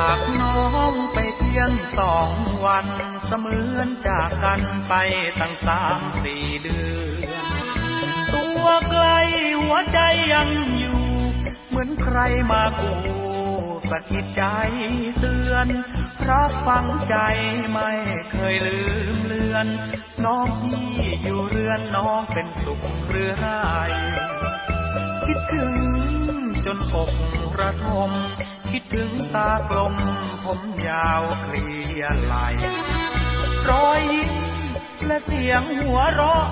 จากน้องไปเพียงสองวันเสมือนจากกันไปตั้งสามสี่เดือนตัวไกลหัวใจยังอยู่ เหมือนใครมากูสะกิดใจเตือนพรับฟังใจไม่เคยลืมเลือน น้องพี่อยู่เรือนน้องเป็นสุขเรือไรายคิดถึงจนอกระทม คิดถึงตากลมผมยาวเคลียไหลรอยยิ้มและเสียงหัวเราะ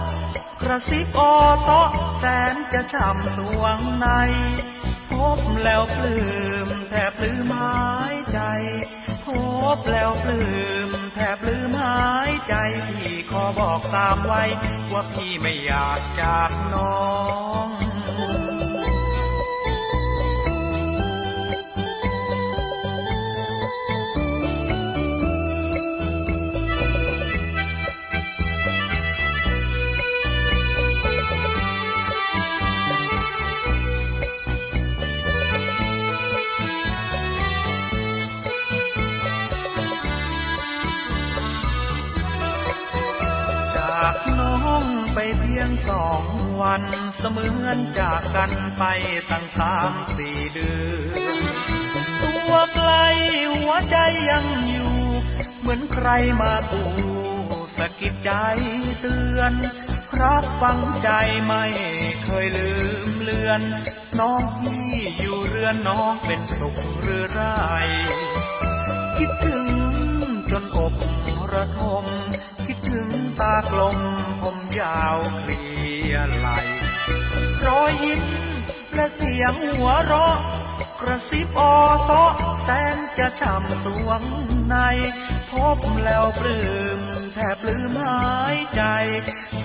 กระซิบออเตะแสนจะช่ำสวงใน พบแล้วปลื้มแทบลืมหายใจ พบแล้วปลื้มแทบลืมหายใจ พี่ขอบอกตามไว้ ว่าพี่ไม่อยากจากน้อง งสองวันเสมือนจากกันไปตั้งสามสี่เดือนตัวไกลหัวใจยังอยู่ เหมือนใครมาตูสะกิดใจเตือนรับฟังใจไม่เคยลืมเลือน น้องพี่อยู่เรือนน้องเป็นสุขหรือไร คิดถึงจนอกระทมากลมผมยาวเคลียไหลรอยยิ้มและเสียงหัวเราะ กระซิบอซาะแสนจะช่ำสวงใน พบแล้วปลื้มแทบลืมหายใจ พ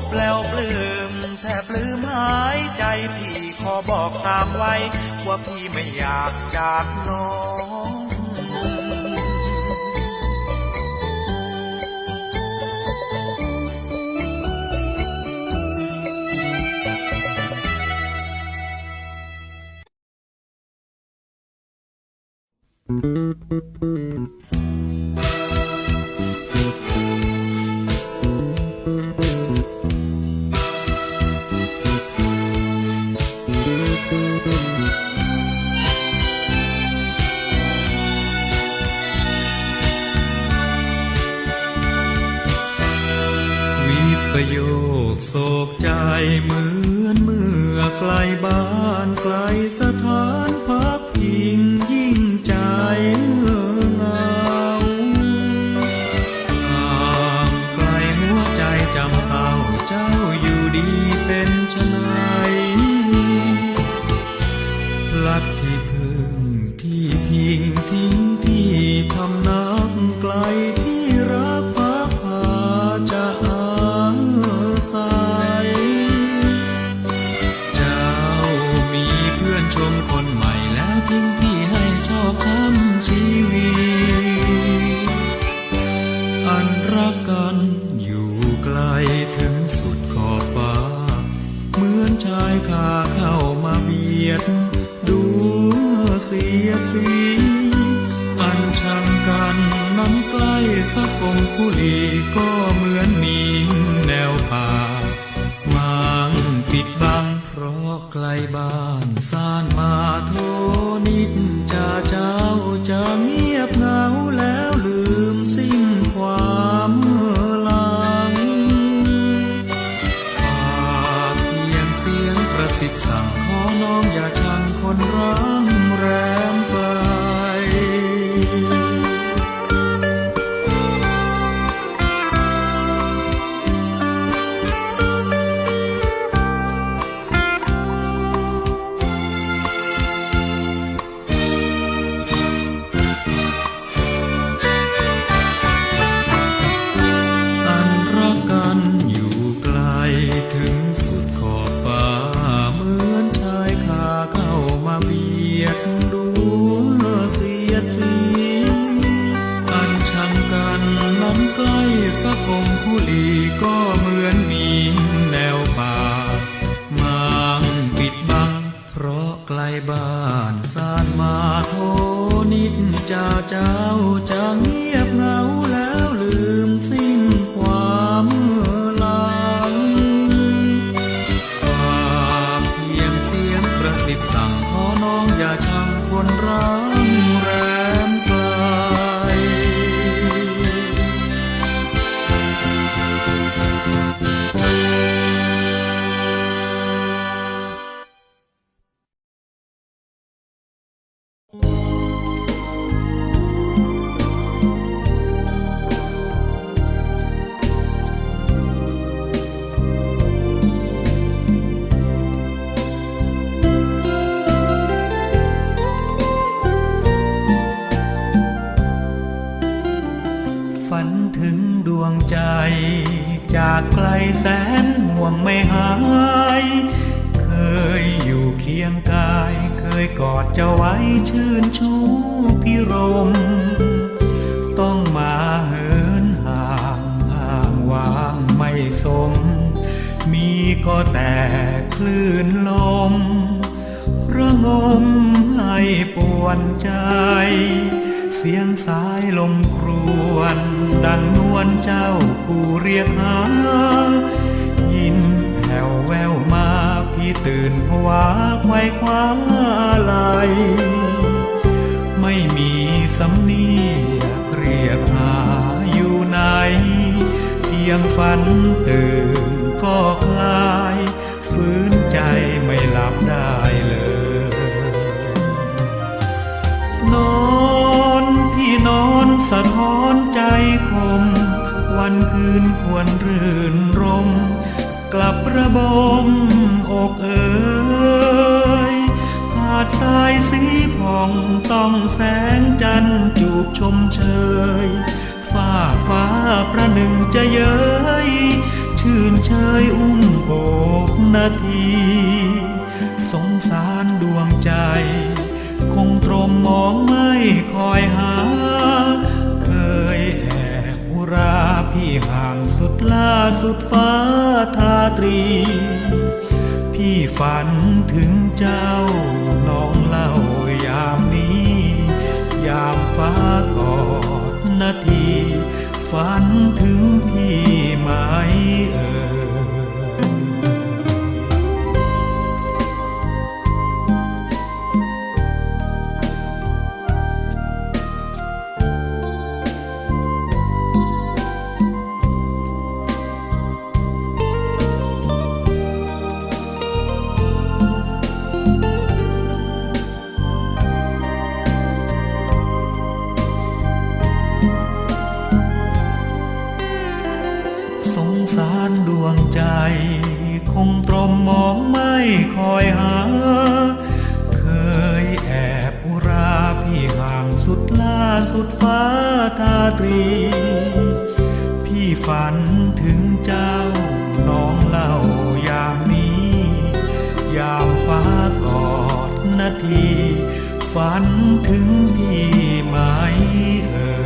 บแล้วปลื้มแทบลืมหายใจพี่ขอบอกตามไว้ ว่าพี่ไม่อยากจากน้อง ประโยคโศกใจเหมือนเมื่อไกลบ้านไกลสถานพักพิงยิ่งใจเงื่อเหงาห่างไกลหัวใจจำเศร้าเจ้าอยู่ดีเป็นชะไห อนชายคาเข้ามาเบียด ดูเสียสี อันชังกันนั้นใกล้สักองคุลีก็เหมือนมีแนวป่ามังปิดบัง เพราะไกลบ้านสานมาโทนิดจะเจ้าจะเสักองคุลีก็ แสนห่วงไม่หาย เคยอยู่เคียงกาย เคยกอดเจ้าไว้ชื่นชูพิรม ต้องมาเหินห่างอ้างวางไม่สม มีก็แต่คลื่นลม ระงมให้ปวนใจ เสียงสายลมครวน ดังนวลเจ้าปูเรียกหา ยินแผ่วแววมาพี่ตื่นผวาไขว้คว้าไหลไม่มีสำเนียกเรียกหาอยู่ไหน เพียงฝันตื่นก็ค สะท้อนใจคม วันคืนควรรื่นรม กลับระบมอกเอ๋ยหาดทรายสีผ่องต้องแสงจันทร์จูบชมเชยฟ้าฟ้าประหนึ่งจะเย้ย ชื่นเชยอุ้มโอบนาที ห่างสุดล่าสุดฟ้าทาตรี พี่ฝันถึงเจ้าน้องเล่ายามนี้ ยามฟ้ากอดนาที ฝันถึงพี่ไหมเอ่ย สุดฟ้าตาตรี พี่ฝันถึงเจ้า น้องเล่ายามนี้ ยามฟ้ากอดนาที ฝันถึงพี่ไหมเออ